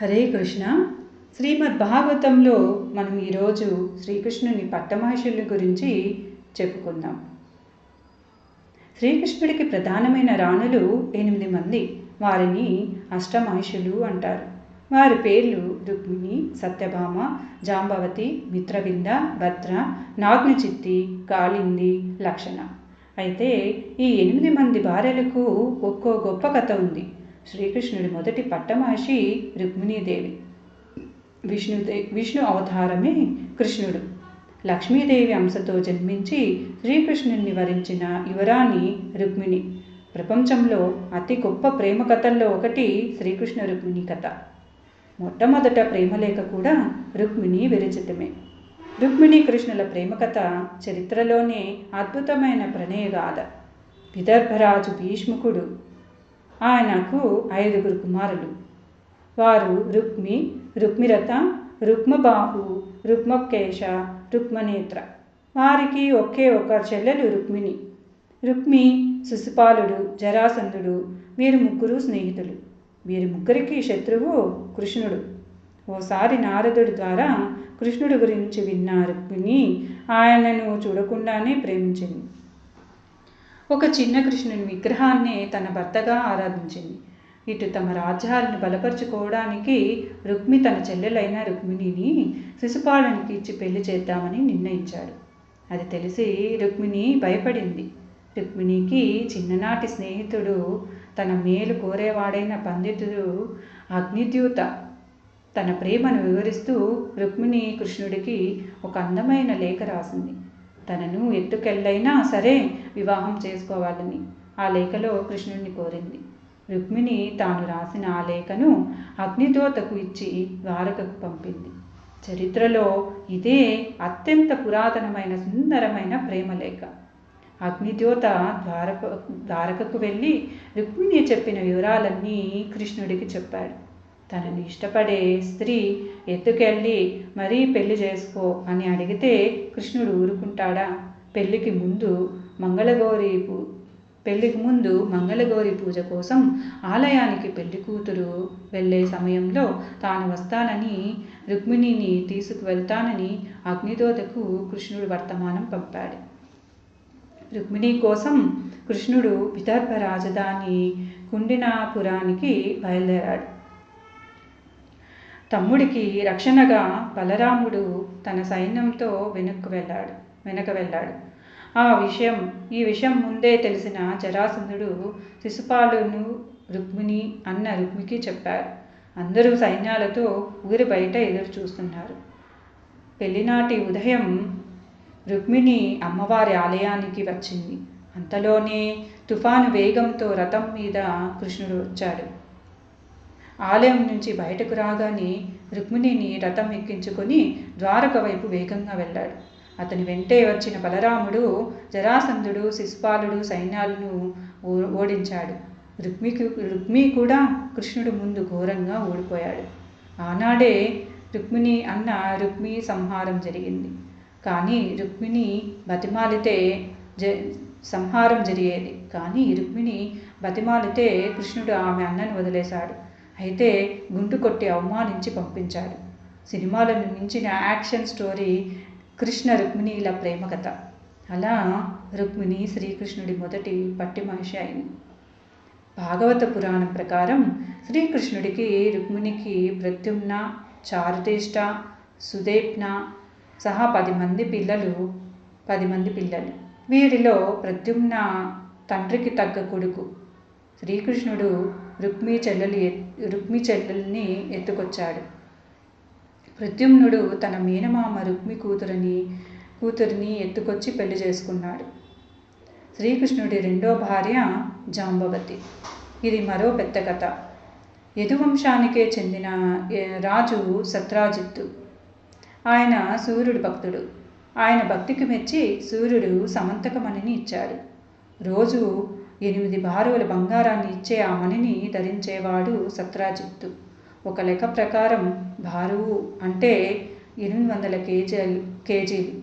హరే కృష్ణ. శ్రీమద్ భాగవతంలో మనం ఈరోజు శ్రీకృష్ణుని పట్టమహర్షుల గురించి చెప్పుకుందాం. శ్రీకృష్ణుడికి ప్రధానమైన రాణులు ఎనిమిది మంది. వారిని అష్టమహిషులు అంటారు. వారి పేర్లు రుక్మిణి సత్యభామ జాంబవతి మిత్రవింద భద్ర నాగ్నచిత్తి కాళింది లక్షణ. అయితే ఈ ఎనిమిది మంది భార్యలకు ఒక్కో గొప్ప కథ ఉంది. శ్రీకృష్ణుడి మొదటి పట్టమాషి రుక్మిణీదేవి. విష్ణుదే విష్ణు అవతారమే కృష్ణుడు. లక్ష్మీదేవి అంశతో జన్మించి శ్రీకృష్ణుని వరించిన యువరాణి రుక్మిణి. ప్రపంచంలో అతి గొప్ప ప్రేమ కథల్లో ఒకటి శ్రీకృష్ణ రుక్మిణి కథ. మొట్టమొదట ప్రేమలేఖ కూడా రుక్మిణి విరచితమే. రుక్మిణి కృష్ణుల ప్రేమ కథ చరిత్రలోనే అద్భుతమైన ప్రణయగాథ. విదర్భరాజు భీష్ముకుడు ఆయనకు ఐదుగురు కుమారులు. వారు రుక్మి రుక్మిరథ రుక్మబాహు రుక్మకేశ రుక్మనేత్ర. వారికి ఒకే ఒక చెల్లెలు రుక్మిణి. రుక్మి శిశుపాలుడు జరాసంధుడు వీరు ముగ్గురు స్నేహితులు. వీరి ముగ్గురికి శత్రువు కృష్ణుడు. ఓసారి నారదుడి ద్వారా కృష్ణుడి గురించి విన్న రుక్మిణి ఆయనను చూడకుండానే ప్రేమించింది. ఒక చిన్న కృష్ణుని విగ్రహాన్ని తన భర్తగా ఆరాధించింది. ఇటు తమ రాజ్యాలను బలపరుచుకోవడానికి రుక్మి తన చెల్లెలైన రుక్మిణిని శిశుపాలనికి ఇచ్చి పెళ్ళి చేద్దామని నిర్ణయించాడు. అది తెలిసి రుక్మిణి భయపడింది. రుక్మిణికి చిన్ననాటి స్నేహితుడు తన మేలు కోరేవాడైన పండితుడు అగ్నిద్యూత. తన ప్రేమను వివరిస్తూ రుక్మిణి కృష్ణుడికి ఒక అందమైన లేఖ రాసింది. తనను ఎత్తుకెళ్ళైనా సరే వివాహం చేసుకోవాలని ఆ లేఖలో కృష్ణుడిని కోరింది. రుక్మిణి తాను రాసిన ఆ లేఖను అగ్నిదోతకు ఇచ్చి ద్వారకకు పంపింది. చరిత్రలో ఇదే అత్యంత పురాతనమైన సుందరమైన ప్రేమలేఖ అగ్నిద్యోత ద్వారక ద్వారకకు వెళ్ళి రుక్మిణి చెప్పిన వివరాలన్నీ కృష్ణుడికి చెప్పాడు. తనని ఇష్టపడే స్త్రీ ఎత్తుకెళ్ళి మరీ పెళ్ళి చేసుకో అని అడిగితే కృష్ణుడు ఊరుకుంటాడా? పెళ్ళికి ముందు మంగళగౌరి పెళ్ళికి ముందు మంగళగౌరి పూజ కోసం ఆలయానికి పెళ్ళి కూతురు వెళ్ళే సమయంలో తాను వస్తానని రుక్మిణిని తీసుకువెళ్తానని అగ్నిదోతకు కృష్ణుడు వర్తమానం పంపాడు. రుక్మిణి కోసం కృష్ణుడు విదర్భ రాజధాని కుండినాపురానికి బయలుదేరాడు. తమ్ముడికి రక్షణగా బలరాముడు తన సైన్యంతో వెనక్కు వెళ్ళాడు వెనక వెళ్ళాడు. ఆ విషయం ఈ విషయం ముందే తెలిసిన జరాసంధుడు శిశుపాలును రుక్మిణి అన్న రుక్మికి చెప్పారు. అందరూ సైన్యాలతో ఊరి బయట ఎదురు చూస్తున్నారు. పెళ్ళినాటి ఉదయం రుక్మిణి అమ్మవారి ఆలయానికి వచ్చింది. అంతలోనే తుఫాను వేగంతో రథం మీద కృష్ణుడు వచ్చాడు. ఆలయం నుంచి బయటకు రాగానే రుక్మిణిని రథం ఎక్కించుకొని ద్వారక వైపు వేగంగా వెళ్ళాడు. అతని వెంటే వచ్చిన బలరాముడు జరాసంధుడు శిశుపాలుడు సైన్యాలను ఓడించాడు. రుక్మికి రుక్మి కూడా కృష్ణుడు ముందు ఘోరంగా ఓడిపోయాడు. ఆనాడే రుక్మిణి అన్న రుక్మి సంహారం జరిగింది. కానీ రుక్మిణి బతిమాలితే జ సంహారం జరిగేది. కానీ రుక్మిణి బతిమాలితే కృష్ణుడు ఆమె అన్నను వదిలేశాడు. అయితే గుండు కొట్టి అవమానించి పంపించాడు. సినిమాలను మించిన యాక్షన్ స్టోరీ కృష్ణ రుక్మిణీల ప్రేమ కథ. అలా రుక్మిణి శ్రీకృష్ణుడి మొదటి పట్టి మహిషి అయింది. భాగవత పురాణం ప్రకారం శ్రీకృష్ణుడికి రుక్మిణికి ప్రత్యుమ్న చారుతేష్ట సుదేప్న సహా పది మంది పిల్లలు పది మంది పిల్లలు. వీరిలో ప్రద్యుమ్న తండ్రికి తగ్గ కొడుకు. శ్రీకృష్ణుడు రుక్మి చెల్లెలి రుక్మి చెల్లెల్ని ఎత్తుకొచ్చాడు. ప్రద్యుమ్నుడు తన మీనమామ రుక్మి కూతురిని కూతురిని ఎత్తుకొచ్చి పెళ్ళి చేసుకున్నాడు. శ్రీకృష్ణుడి రెండో భార్య జాంబవతి. ఇది మరో పెద్ద కథ. యదువంశానికే చెందిన రాజు సత్రాజిత్తు. ఆయన సూర్యుడు భక్తుడు. ఆయన భక్తికి మెచ్చి సూర్యుడు సమంతకమణిని ఇచ్చాడు. రోజు ఎనిమిది భారువుల బంగారాన్ని ఇచ్చే ఆ మణిని ధరించేవాడు సత్రాజిత్తు. ఒక లెక్క ప్రకారం బారువు అంటే ఎనిమిది వందల కేజీలు కేజీలు.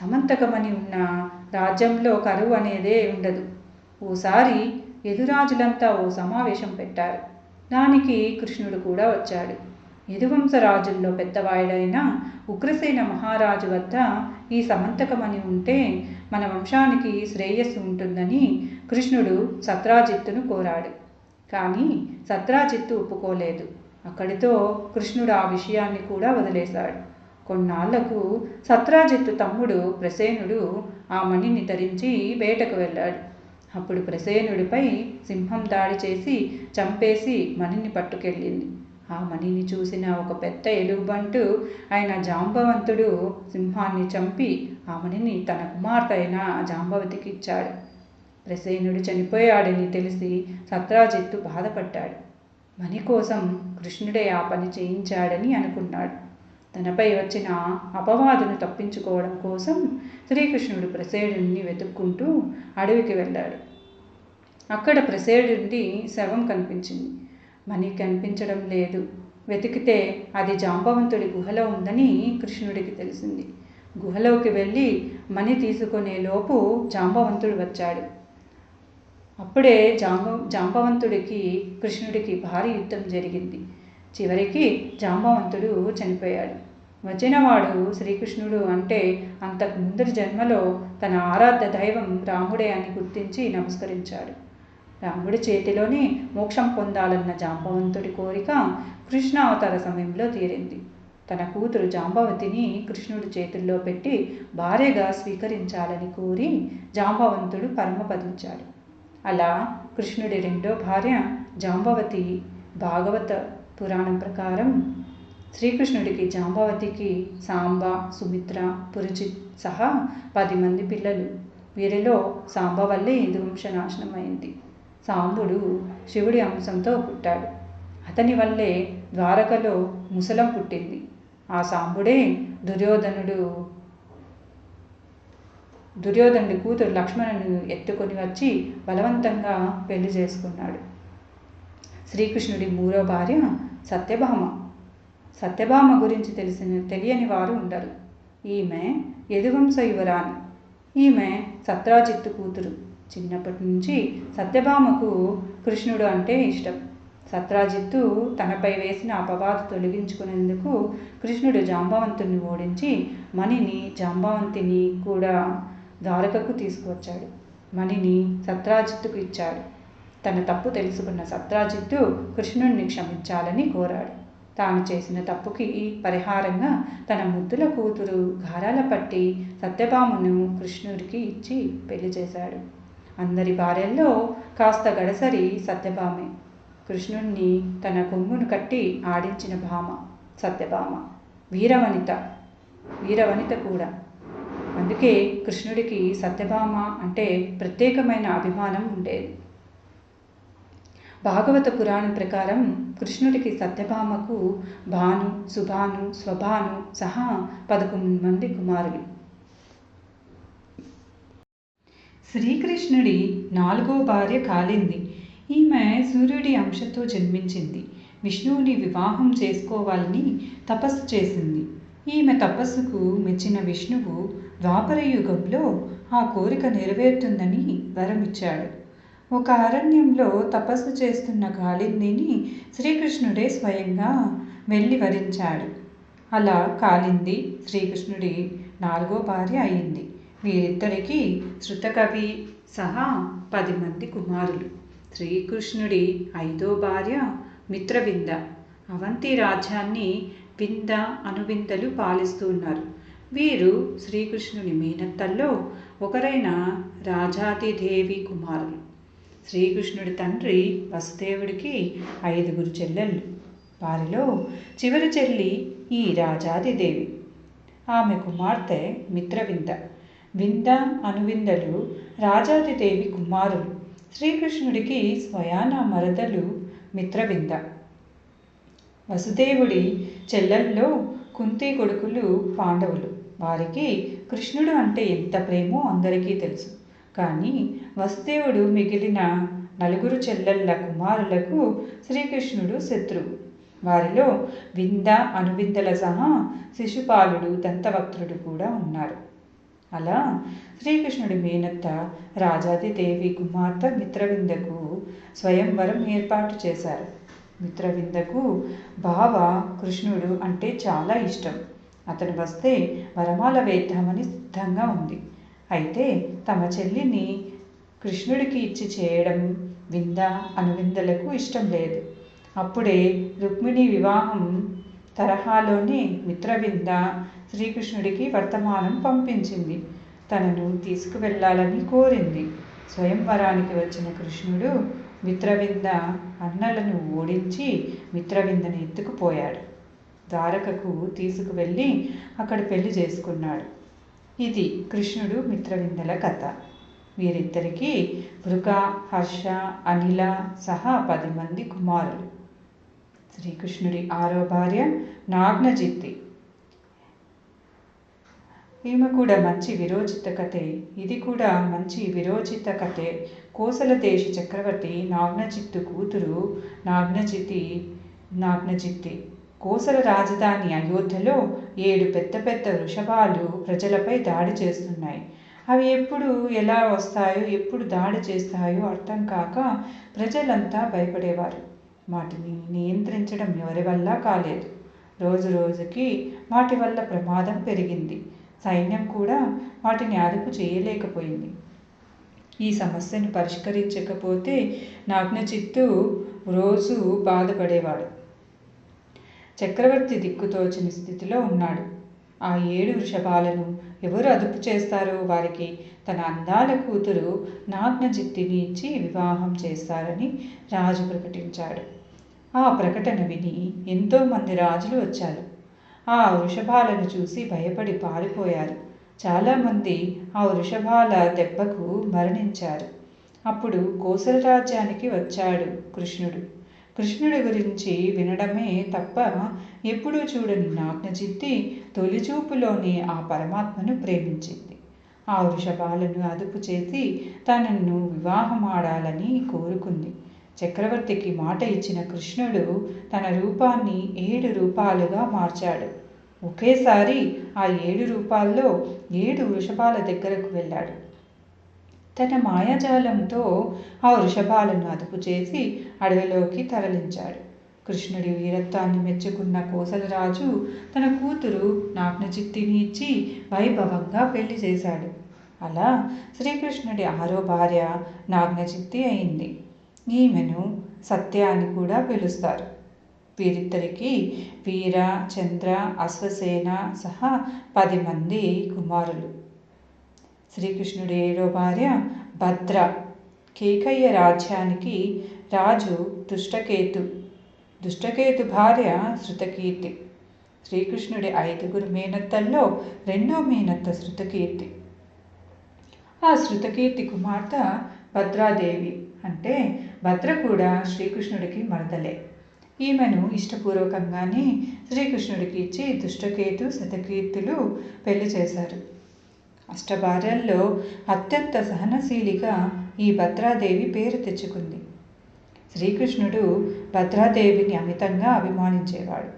సమంతకమని ఉన్న రాజ్యంలో కరువు అనేదే ఉండదు. ఓసారి ఎదురాజులంతా ఓ సమావేశం పెట్టారు. దానికి కృష్ణుడు కూడా వచ్చాడు. యదువంశరాజుల్లో పెద్దవాయుడైన ఉగ్రసేన మహారాజు వద్ద ఈ సమంతకమని ఉంటే మన వంశానికి శ్రేయస్సు ఉంటుందని కృష్ణుడు సత్రాజిత్తును కోరాడు. కానీ సత్రాజిత్తు ఒప్పుకోలేదు. అక్కడితో కృష్ణుడు ఆ విషయాన్ని కూడా వదిలేశాడు. కొన్నాళ్ళకు సత్రాజిత్తు తమ్ముడు ప్రసేనుడు ఆ మణిని ధరించి వేటకు వెళ్ళాడు. అప్పుడు ప్రసేనుడిపై సింహం దాడి చేసి చంపేసి మణిని పట్టుకెళ్ళింది. ఆ మణిని చూసిన ఒక పెద్ద ఎలుగుబంటు ఆయన జాంబవంతుడు సింహాన్ని చంపి ఆ మణిని తన కుమార్తె అయిన జాంబవతికి ఇచ్చాడు ప్రసేనుడు చనిపోయాడని తెలిసి సత్రాజిత్తు బాధపడ్డాడు. మణి కోసం కృష్ణుడే ఆ పని చేయించాడని అనుకున్నాడు. తనపై వచ్చిన అపవాదును తప్పించుకోవడం కోసం శ్రీకృష్ణుడు ప్రసేనుడిని వెతుక్కుంటూ అడవికి వెళ్ళాడు. అక్కడ ప్రసేనుడి శవం కనిపించింది. మణి కనిపించడం లేదు. వెతికితే అది జాంబవంతుడి గుహలో ఉందని కృష్ణుడికి తెలిసింది. గుహలోకి వెళ్ళి మణి తీసుకునే లోపు జాంబవంతుడు వచ్చాడు. అప్పుడే జాంబ జాంబవంతుడికి కృష్ణుడికి భారీ యుద్ధం జరిగింది. చివరికి జాంబవంతుడు చనిపోయాడు. వచ్చినవాడు శ్రీకృష్ణుడు అంటే అంతకు ముందరి జన్మలో తన ఆరాధ్య దైవం రాముడే అని గుర్తించి నమస్కరించాడు. రాముడి చేతిలోనే మోక్షం పొందాలన్న జాంబవంతుడి కోరిక కృష్ణ అవతార సమయంలో తీరింది. తన కూతురు జాంబవతిని కృష్ణుడి చేతుల్లో పెట్టి భార్యగా స్వీకరించాలని కోరి జాంబవంతుడు పరమపదించాడు. అలా కృష్ణుడి రెండో భార్య జాంబవతి భాగవత పురాణం ప్రకారం శ్రీకృష్ణుడికి జాంబవతికి సాంబ సుమిత్ర పురుచిత్ సహా పది మంది పిల్లలు. వీరిలో సాంబ వల్లే యదువంశ నాశనం అయింది సాంబుడు శివుడి అంశంతో పుట్టాడు. అతని వల్లే ద్వారకలో ముసలం పుట్టింది. ఆ సాంబుడే దుర్యోధనుడు దుర్యోధనుడి కూతురు లక్ష్మణుని ఎత్తుకొని వచ్చి బలవంతంగా పెళ్ళి చేసుకున్నాడు. శ్రీకృష్ణుడి మూడో భార్య సత్యభామ. సత్యభామ గురించి తెలిసిన తెలియని వారు ఉండరు. ఈమె యదువంశ యువరాణి. ఈమె సత్రాజిత్తు కూతురు. చిన్నప్పటి నుంచి సత్యభామకు కృష్ణుడు అంటే ఇష్టం. సత్రాజిత్తు తనపై వేసిన అపవాదు తొలగించుకునేందుకు కృష్ణుడు జాంబవంతుని ఓడించి మణిని జాంబవంతిని కూడా ద్వారకకు తీసుకువచ్చాడు. మణిని సత్రాజిత్తుకు ఇచ్చాడు. తన తప్పు తెలుసుకున్న సత్రాజిత్తు కృష్ణుణ్ణి క్షమించాలని కోరాడు. తాను చేసిన తప్పుకి పరిహారంగా తన ముద్దుల కూతురు గారాల పట్టి సత్యభామను కృష్ణుడికి ఇచ్చి పెళ్ళి చేశాడు. అందరి భార్యల్లో కాస్త గడసరి సత్యభామే. కృష్ణుణ్ణి తన కొంగును కట్టి ఆడించిన భామ సత్యభామ. వీరవనిత. వీరవనిత కూడా. అందుకే కృష్ణుడికి సత్యభామ అంటే ప్రత్యేకమైన అభిమానం ఉండేది. భాగవత పురాణం ప్రకారం కృష్ణుడికి సత్యభామకు భాను సుభాను స్వభాను సహా పదకొండు మంది కుమారులు. శ్రీకృష్ణుడి నాలుగో భార్య కాలింది. ఈమె సూర్యుడి అంశతో జన్మించింది. విష్ణువుని వివాహం చేసుకోవాలని తపస్సు చేసింది. ఈమె తపస్సుకు మెచ్చిన విష్ణువు ద్వాపర యుగంలో ఆ కోరిక నెరవేరుతుందని వరమిచ్చాడు. ఒక అరణ్యంలో తపస్సు చేస్తున్న కాళిందిని శ్రీకృష్ణుడే స్వయంగా వెళ్ళి వరించాడు. అలా కాళింది శ్రీకృష్ణుడి నాలుగో భార్య అయింది. వీరిద్దరికీ శృతకవి సహా పది మంది కుమారులు. శ్రీకృష్ణుడి ఐదో భార్య మిత్రవింద. అవంతి రాజ్యాన్ని వింద అనువిందలు పాలిస్తున్నారు వీరు శ్రీకృష్ణుని మేనత్తల్లో ఒకరైన రాజాదిదేవి కుమారులు. శ్రీకృష్ణుడి తండ్రి వసుదేవుడికి ఐదుగురు చెల్లెళ్ళు. వారిలో చివరి చెల్లి ఈ రాజాదిదేవి ఆమె కుమార్తె మిత్రవింద. వింద అనువిందలు రాజాదిదేవి కుమారులు. శ్రీకృష్ణుడికి స్వయాన మరదలు మిత్రవింద. వసుదేవుడి చెల్లెల్లో కుంతి కొడుకులు పాండవులు. వారికి కృష్ణుడు అంటే ఎంత ప్రేమో అందరికీ తెలుసు. కానీ వసుదేవుడు మిగిలిన నలుగురు చెల్లెళ్ళ కుమారులకు శ్రీకృష్ణుడు శత్రువు. వారిలో వింద అనువిందల సహా శిశుపాలుడు దంతవక్త్రుడు కూడా ఉన్నారు. అలా శ్రీకృష్ణుడి మేనత్త రాజాదిదేవి కుమార్తె మిత్రవిందకు స్వయంవరం ఏర్పాటు చేశారు. మిత్రవిందకు బావ కృష్ణుడు అంటే చాలా ఇష్టం. అతను వస్తే వరమాల వేద్దామని సిద్ధంగా ఉంది. అయితే తమ చెల్లిని కృష్ణుడికి ఇచ్చి చేయడం వింద అనువిందలకు ఇష్టం లేదు. అప్పుడే రుక్మిణి వివాహం తరహాలోనే మిత్రవింద శ్రీకృష్ణుడికి వర్తమానం పంపించింది. తనను తీసుకువెళ్ళాలని కోరింది. స్వయంవరానికి వచ్చిన కృష్ణుడు మిత్రవింద అన్నలను ఓడించి మిత్రవిందని ఎత్తుకుపోయాడు. ద్వారకకు తీసుకువెళ్ళి అక్కడ పెళ్ళి చేసుకున్నాడు. ఇది కృష్ణుడు మిత్రవిందల కథ. వీరిద్దరికీ వృక హర్ష అనిల సహా పది మంది కుమారులు. శ్రీకృష్ణుడి ఆరో భార్య నాగ్నజిత్తి ఈమె కూడా మంచి విరోచిత కథే. ఇది కూడా మంచి విరోచిత కథే. కోసల దేశ చక్రవర్తి నాగ్నజిత్తు కూతురు నాగ్నజితి నాగ్నజిత్తి కోసల రాజధాని అయోధ్యలో ఏడు పెద్ద పెద్ద వృషభాలు ప్రజలపై దాడి చేస్తున్నాయి. అవి ఎప్పుడు ఎలా వస్తాయో ఎప్పుడు దాడి చేస్తాయో అర్థం కాక ప్రజలంతా భయపడేవారు. వాటిని నియంత్రించడం ఎవరి వల్ల కాలేదు. రోజు రోజుకి వాటి వల్ల ప్రమాదం పెరిగింది. సైన్యం కూడా వాటిని అదుపు చేయలేకపోయింది. ఈ సమస్యను పరిష్కరించకపోతే నాగ్నచిత్తు రోజు బాధపడేవాడు. చక్రవర్తి దిక్కుతోచని స్థితిలో ఉన్నాడు. ఆ ఏడు వృషభాలను ఎవరు అదుపు చేస్తారో వారికి తన అందాల కూతురు నాగ్నజిత్తిని ఇచ్చి వివాహం చేస్తారని రాజు ప్రకటించాడు. ఆ ప్రకటన విని ఎంతోమంది రాజులు వచ్చారు. ఆ వృషభాలను చూసి భయపడి పారిపోయారు. చాలామంది ఆ వృషభాల దెబ్బకు మరణించారు. అప్పుడు కోసల రాజ్యానికి వచ్చాడు కృష్ణుడు. కృష్ణుడి గురించి వినడమే తప్ప ఎప్పుడూ చూడని నాగ్నజిత్తి తొలిచూపులోనే ఆ పరమాత్మను ప్రేమించింది. ఆ వృషభాలను అదుపు చేసి తనను వివాహమాడాలని కోరుకుంది. చక్రవర్తికి మాట ఇచ్చిన కృష్ణుడు తన రూపాన్ని ఏడు రూపాలుగా మార్చాడు. ఒకేసారి ఆ ఏడు రూపాల్లో ఏడు వృషభాల దగ్గరకు వెళ్ళాడు. తన మాయాజాలంతో ఆ వృషభాలను అదుపు చేసి అడవిలోకి తరలించాడు. కృష్ణుడి వీరత్వాన్ని మెచ్చుకున్న కోసలరాజు తన కూతురు నాగ్నచిత్తిని ఇచ్చి వైభవంగా పెళ్ళి చేశాడు. అలా శ్రీకృష్ణుడి ఆరో భార్య నాగ్నచిత్తి అయింది. ఈమెను సత్య అని కూడా పిలుస్తారు. వీరిద్దరికి వీర చంద్ర అశ్వసేన సహా పది మంది కుమారులు. శ్రీకృష్ణుడి ఏడో భార్య భద్ర. కేకయ్య రాజ్యానికి రాజు దుష్టకేతు. దుష్టకేతు భార్య శృతకీర్తి. శ్రీకృష్ణుడి ఐదుగురు మేనత్తల్లో రెండో మేనత్త శృతకీర్తి. ఆ శృతకీర్తి కుమార్తె భద్రాదేవి. అంటే భద్ర కూడా శ్రీకృష్ణుడికి మరదలే. ఈమెను ఇష్టపూర్వకంగానే శ్రీకృష్ణుడికి ఇచ్చి దుష్టకేతు శతకీర్తులు పెళ్ళి చేశారు. అష్టభార్యల్లో అత్యంత సహనశీలిగా ఈ భద్రాదేవి పేరు తెచ్చుకుంది. శ్రీకృష్ణుడు భద్రాదేవిని అమితంగా అభిమానించేవాడు.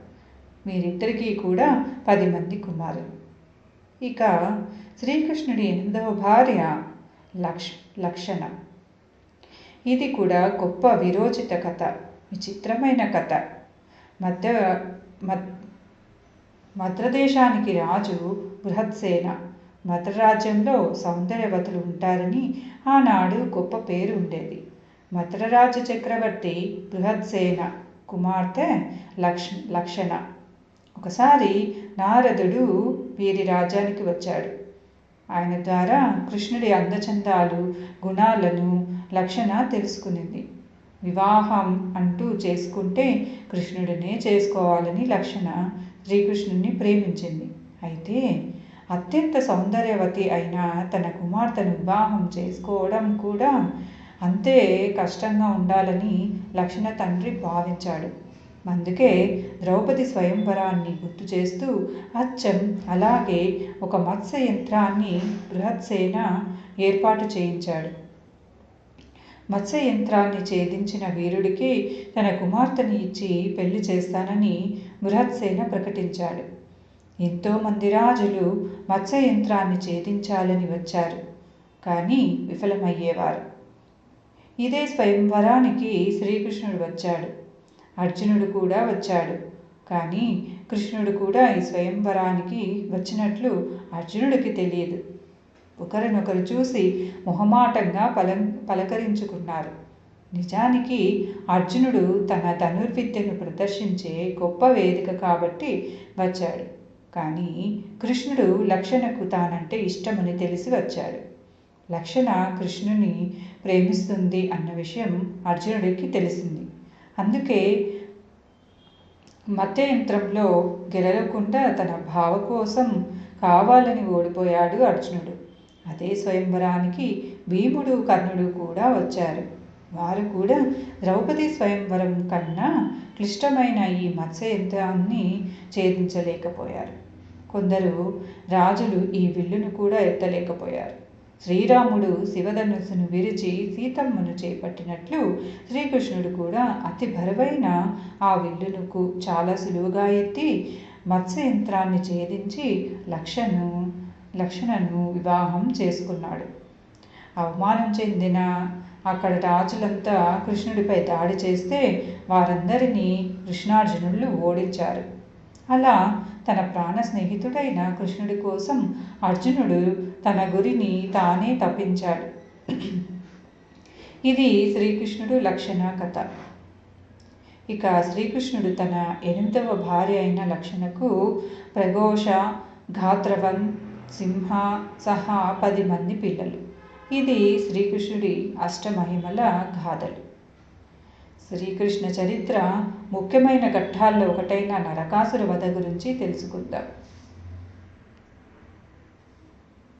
వీరిద్దరికీ కూడా పది మంది కుమారులు. ఇక శ్రీకృష్ణుడి ఎనిమిదవ భార్య లక్ష్ లక్షణ. ఇది కూడా గొప్ప విరోచిత కథ విచిత్రమైన కథ. మధ్య మద్రదేశానికి రాజు బృహత్సేన. మద్రరాజ్యంలో సౌందర్యవతులు ఉంటారని ఆనాడు గొప్ప పేరు ఉండేది. మద్రరాజ చక్రవర్తి బృహత్సేన కుమార్తె లక్ష్ లక్షణ. ఒకసారి నారదుడు వీరి రాజ్యానికి వచ్చాడు. ఆయన ద్వారా కృష్ణుడి అందచందాలు గుణాలను లక్షణ తెలుసుకునింది. వివాహం అంటూ చేసుకుంటే కృష్ణుడినే చేసుకోవాలని లక్షణ శ్రీకృష్ణుడిని ప్రేమించింది. అయితే అత్యంత సౌందర్యవతి అయిన తన కుమార్తెను వివాహం చేసుకోవడం కూడా అంతే కష్టంగా ఉండాలని లక్షణ తండ్రి భావించాడు. అందుకే ద్రౌపది స్వయంవరాన్ని గుర్తు చేస్తూ అచ్చం అలాగే ఒక మత్స్య యంత్రాన్ని బృహత్సేన ఏర్పాటు చేయించాడు. మత్స్య యంత్రాన్ని ఛేదించిన వీరుడికి తన కుమార్తెని ఇచ్చి పెళ్ళి చేస్తానని బృహత్సేన ప్రకటించాడు. ఎంతోమంది రాజులు మత్స్య యంత్రాన్ని ఛేదించాలని వచ్చారు కానీ విఫలమయ్యేవారు. ఇదే స్వయంవరానికి శ్రీకృష్ణుడు వచ్చాడు. అర్జునుడు కూడా వచ్చాడు కానీ కృష్ణుడు కూడా ఈ స్వయంవరానికి వచ్చినట్లు అర్జునుడికి తెలియదు. ఒకరినొకరు చూసి మొహమాటంగా పల పలకరించుకున్నారు. నిజానికి అర్జునుడు తన ధనుర్విద్యను ప్రదర్శించే గొప్ప వేదిక కాబట్టి వచ్చాడు. కానీ కృష్ణుడు లక్షణకు తానంటే ఇష్టమని తెలిసి వచ్చాడు. లక్షణ కృష్ణుని ప్రేమిస్తుంది అన్న విషయం అర్జునుడికి తెలిసింది. అందుకే మత్యయంత్రంలో గెలలకుండా తన భావ కోసం కావాలని ఓడిపోయాడు అర్జునుడు. అదే స్వయంవరానికి భీముడు కర్ణుడు కూడా వచ్చారు. వారు కూడా ద్రౌపది స్వయంవరం కన్నా క్లిష్టమైన ఈ మత్స్యయంత్రాన్ని ఛేదించలేకపోయారు. కొందరు రాజులు ఈ విల్లును కూడా ఎత్తలేకపోయారు. శ్రీరాముడు శివధనుసును విరిచి సీతమ్మను చేపట్టినట్లు శ్రీకృష్ణుడు కూడా అతి బరువైన ఆ విల్లునుకు చాలా సులువుగా ఎత్తి మత్స్యయంత్రాన్ని ఛేదించి లక్షను లక్షణను వివాహం చేసుకున్నాడు. అవమానం చెందిన అక్కడ రాజులంతా కృష్ణుడిపై దాడి చేస్తే వారందరినీ కృష్ణార్జునులు ఓడించారు. అలా తన ప్రాణ స్నేహితుడైన కృష్ణుడి కోసం అర్జునుడు తన గురిని తానే తప్పించాడు. ఇది శ్రీకృష్ణుడు లక్షణ కథ. ఇక శ్రీకృష్ణుడు తన ఎనిమిదవ భార్య అయిన లక్షణకు ప్రఘోష ఘాత్రవన్ సింహ సహా పది మంది పిల్లలు. ఇది శ్రీకృష్ణుడి అష్టమహిమల గాథలు. శ్రీకృష్ణ చరిత్ర ముఖ్యమైన ఘట్టాల్లో ఒకటైన నరకాసుర వధ గురించి తెలుసుకుందాం.